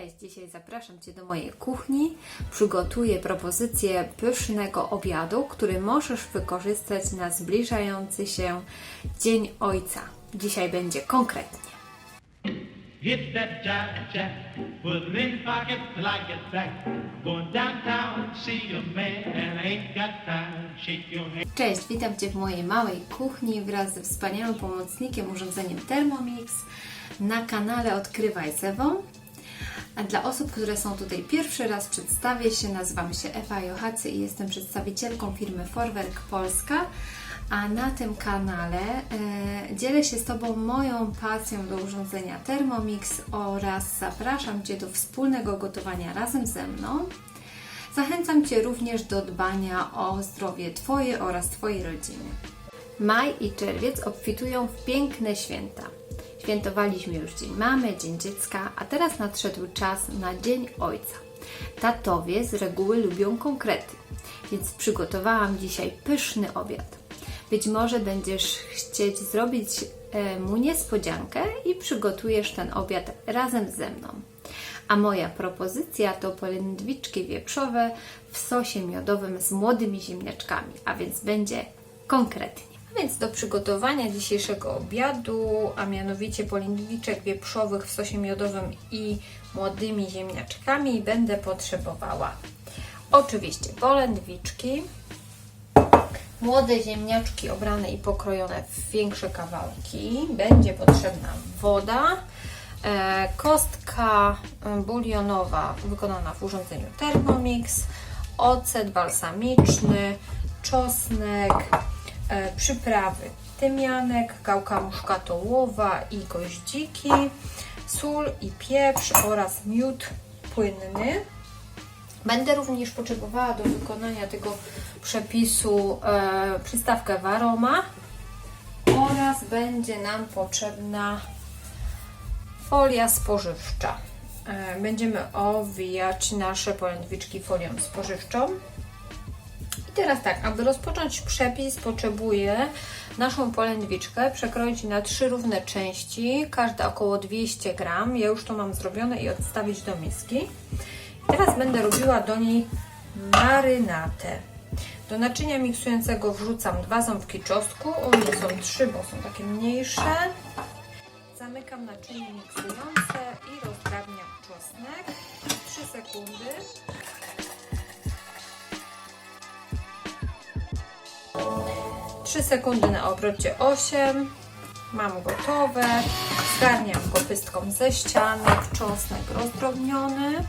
Cześć, dzisiaj zapraszam Cię do mojej kuchni. Przygotuję propozycję pysznego obiadu, który możesz wykorzystać na zbliżający się Dzień Ojca. Dzisiaj będzie konkretnie. Hit that jive jack, put it in your pocket till I get back. Going downtown to see a man, and I ain't got time to shake your hand. Cześć, witam Cię w mojej małej kuchni wraz ze wspaniałym pomocnikiem, urządzeniem Thermomix na kanale Odkrywaj z Ewą. A dla osób, które są tutaj pierwszy raz, przedstawię się. Nazywam się Ewa Jochacy i jestem przedstawicielką firmy Forwerk Polska. A na tym kanale e, dzielę się z Tobą moją pasją do urządzenia Thermomix oraz zapraszam Cię do wspólnego gotowania razem ze mną. Zachęcam Cię również do dbania o zdrowie Twoje oraz Twojej rodziny. Maj i czerwiec obfitują w piękne święta. Świętowaliśmy już Dzień Mamy, Dzień Dziecka, a teraz nadszedł czas na Dzień Ojca. Tatowie z reguły lubią konkrety, więc przygotowałam dzisiaj pyszny obiad. Być może będziesz chcieć zrobić e, mu niespodziankę i przygotujesz ten obiad razem ze mną. A moja propozycja to polędwiczki wieprzowe w sosie miodowym z młodymi ziemniaczkami, a więc będzie konkretnie. Więc do przygotowania dzisiejszego obiadu, a mianowicie polędwiczek wieprzowych w sosie miodowym i młodymi ziemniaczkami będę potrzebowała oczywiście polędwiczki, młode ziemniaczki obrane i pokrojone w większe kawałki. Będzie potrzebna woda, e, kostka e, bulionowa wykonana w urządzeniu Thermomix, ocet balsamiczny, czosnek, przyprawy tymianek, gałka muszkatołowa i goździki, sól i pieprz oraz miód płynny. Będę również potrzebowała do wykonania tego przepisu e, przystawkę w aroma oraz będzie nam potrzebna folia spożywcza. E, będziemy owijać nasze polędwiczki folią spożywczą. Teraz tak, aby rozpocząć przepis, potrzebuję naszą polędwiczkę przekroić na trzy równe części, każda około 200 gram. Ja już to mam zrobione i odstawić do miski. Teraz będę robiła do niej marynatę. Do naczynia miksującego wrzucam dwa ząbki czosnku, mnie są trzy, bo są takie mniejsze. Zamykam naczynie miksujące i rozdrabniam czosnek. 3 sekundy. Trzy sekundy na obrocie 8. Mam gotowe. Zgarniam go pystką ze ścianek. Czosnek rozdrobniony.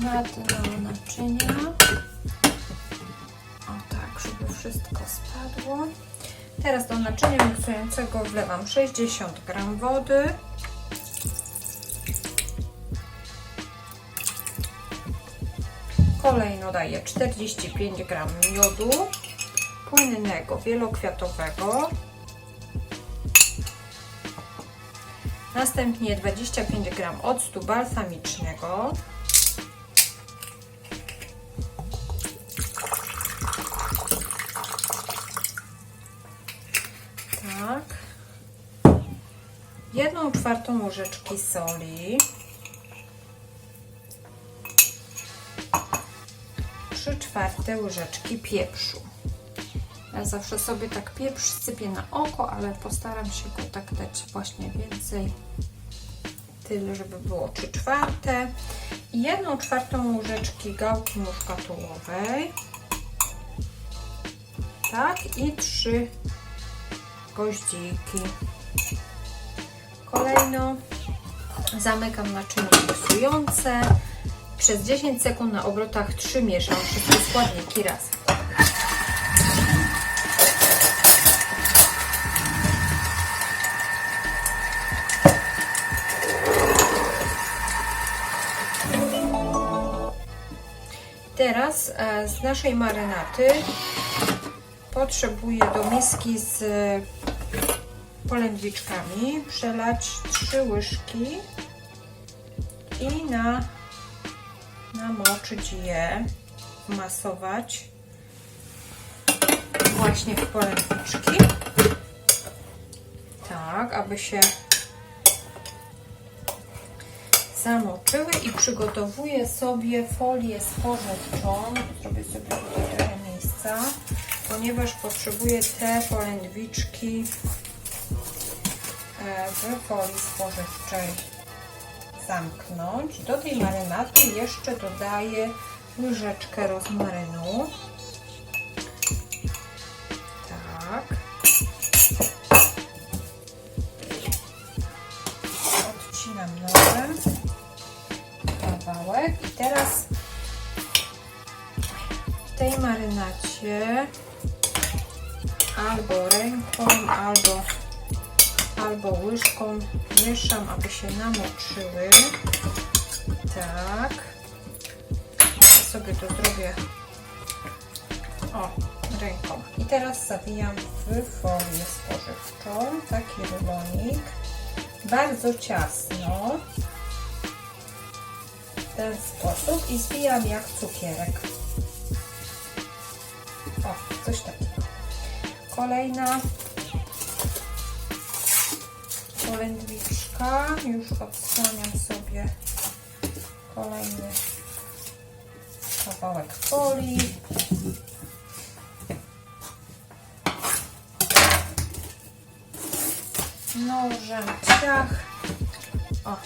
na te naczynia. O tak, żeby wszystko spadło. Teraz do naczynia miksującego wlewam 60 g wody. Kolejno daję 45 g miodu płynnego, wielokwiatowego. Następnie 25 g octu balsamicznego. Tak. Jedną czwartą łyżeczki soli. Trzy czwarte łyżeczki pieprzu. Ja zawsze sobie tak pieprz sypię na oko, ale postaram się go tak dać właśnie więcej. Tyle, żeby było 3 czwarte. I jedną czwartą łyżeczki gałki muszkatołowej. Tak, i trzy goździki. Kolejno zamykam naczynie miksujące. Przez 10 sekund na obrotach 3 mieszam wszystkie składniki raz. Teraz e, z naszej marynaty potrzebuję do miski z polędwiczkami przelać 3 łyżki i na namoczyć je, masować właśnie w polędwiczki. tak, aby się zamoczyły i przygotowuję sobie folię spożywczą. Zrobię sobie tutaj trochę miejsca, ponieważ potrzebuję te polędwiczki e, w folii spożywczej zamknąć. Do tej marynaty jeszcze dodaję łyżeczkę rozmarynu. Tak. Odcinam nożem kawałek i teraz w tej marynacie albo ręką, albo, albo łyżką mieszam, aby się namoczyły. Tak. Sobie to zrobię o, ręką. I teraz zawijam w folię spożywczą, taki rulonik, bardzo ciasno, w ten sposób i zwijam jak cukierek. O, coś takiego. Kolejna polędwiczka, już odsłaniam sobie kolejny kawałek folii. nożem ciach. O.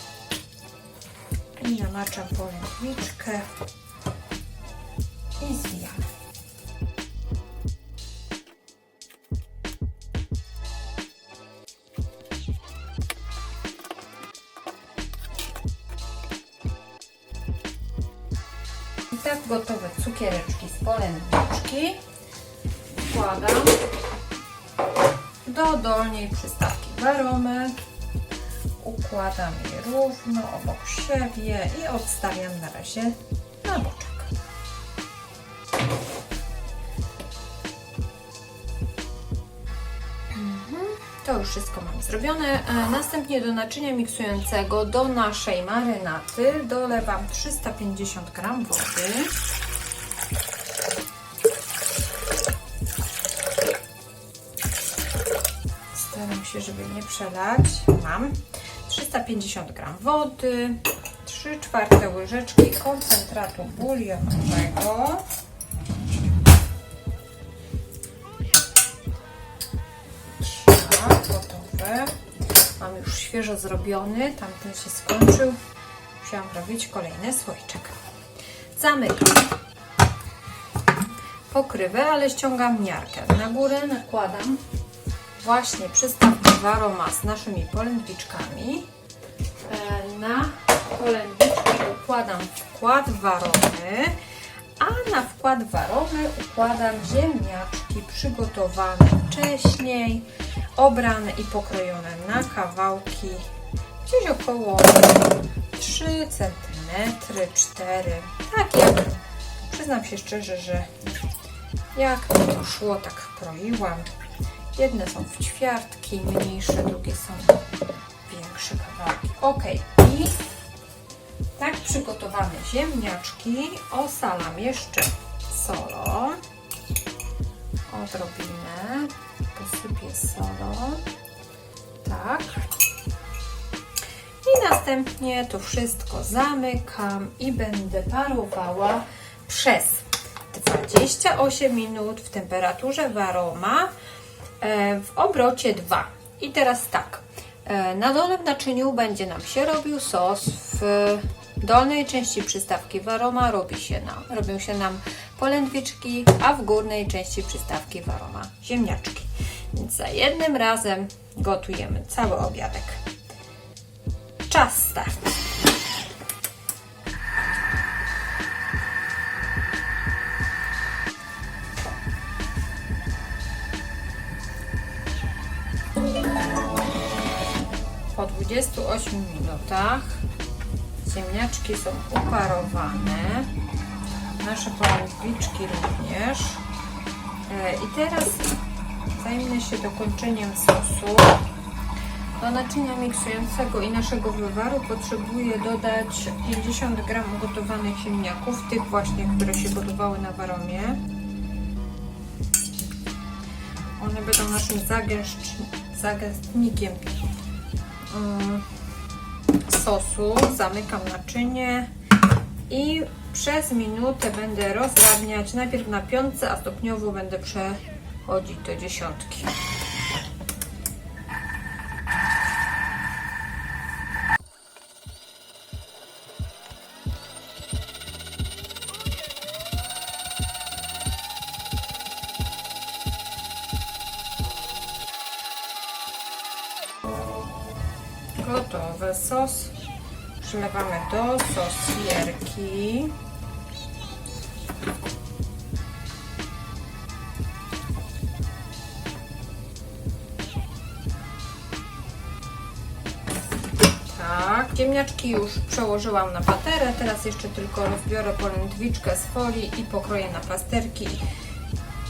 I namaczam polędwiczkę i zwijam. Gotowe cukiereczki z polędwiczki wkładam do dolnej przystawki baromy. Układam je równo obok siebie i odstawiam na razie już wszystko mam zrobione. E, Następnie do naczynia miksującego do naszej marynaty dolewam 350 g wody. Staram się, żeby nie przelać. Mam 350 g wody, 3 czwarte łyżeczki koncentratu bulionowego. Świeżo zrobiony, tamten się skończył. Musiałam robić kolejny słoiczek. Zamykam pokrywę, ale ściągam miarkę. Na górę nakładam właśnie przystawkę waroma z naszymi polędwiczkami. E, Na polędwiczki układam wkład waromy, a na wkład waromy układam ziemniaczki przygotowane wcześniej, obrane i pokrojone na kawałki, gdzieś około 3 cm, 4 tak jak przyznam się szczerze, że jak mi to szło, tak kroiłam. Jedne są w ćwiartki, mniejsze, drugie są większe kawałki. Ok, i tak przygotowane ziemniaczki osalam jeszcze solą. Odrobinę posypię solą. Tak. I następnie to wszystko zamykam i będę parowała przez 28 minut w temperaturze waroma e, w obrocie 2. I teraz tak, e, na dole w naczyniu będzie nam się robił sos, w dolnej części przystawki waroma robi się nam, robią się nam polędwiczki, a w górnej części przystawki waroma ziemniaczki. Więc za jednym razem gotujemy cały obiadek. Czas start. Po 28 minutach ziemniaczki są uparowane, nasze polędwiczki również. E, I teraz zajmę się dokończeniem sosu. Do naczynia miksującego i naszego wywaru potrzebuję dodać 50 g gotowanych ziemniaków, tych właśnie, które się gotowały na waromie. One będą naszym zagęstnikiem mm, sosu. Zamykam naczynie i przez minutę będę rozradniać. Najpierw na piątce, a stopniowo będę przechodzić do dziesiątki. Gotowy sos. Przylewamy do sosierki. Ziemniaczki już przełożyłam na paterę. Teraz jeszcze tylko rozbiorę polędwiczkę z folii i pokroję na plasterki.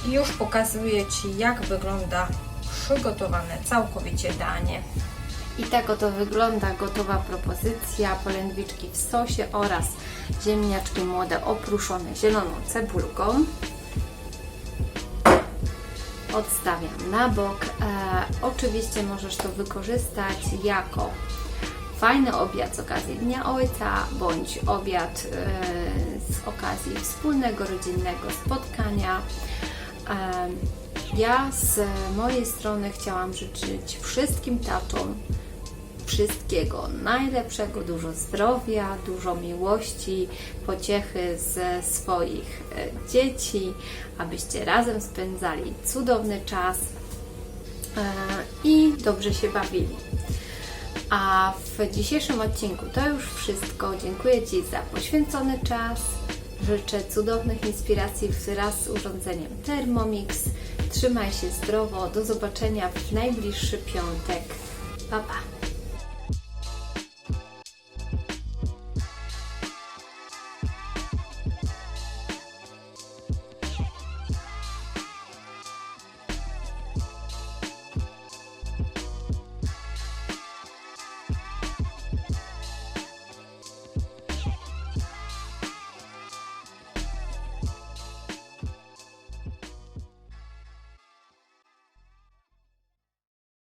I już pokazuję Ci, jak wygląda przygotowane całkowicie danie. I tak oto wygląda gotowa propozycja polędwiczki w sosie oraz ziemniaczki młode opruszone zieloną cebulką. Odstawiam na bok. E, oczywiście możesz to wykorzystać jako fajny obiad z okazji Dnia Ojca bądź obiad e, z okazji wspólnego rodzinnego spotkania. E, ja z mojej strony chciałam życzyć wszystkim tatom wszystkiego najlepszego, dużo zdrowia, dużo miłości, pociechy ze swoich e, dzieci, abyście razem spędzali cudowny czas i dobrze się bawili. A w dzisiejszym odcinku to już wszystko. Dziękuję Ci za poświęcony czas. Życzę cudownych inspiracji wraz z urządzeniem Thermomix. Trzymaj się zdrowo. Do zobaczenia w najbliższy piątek. Pa, pa.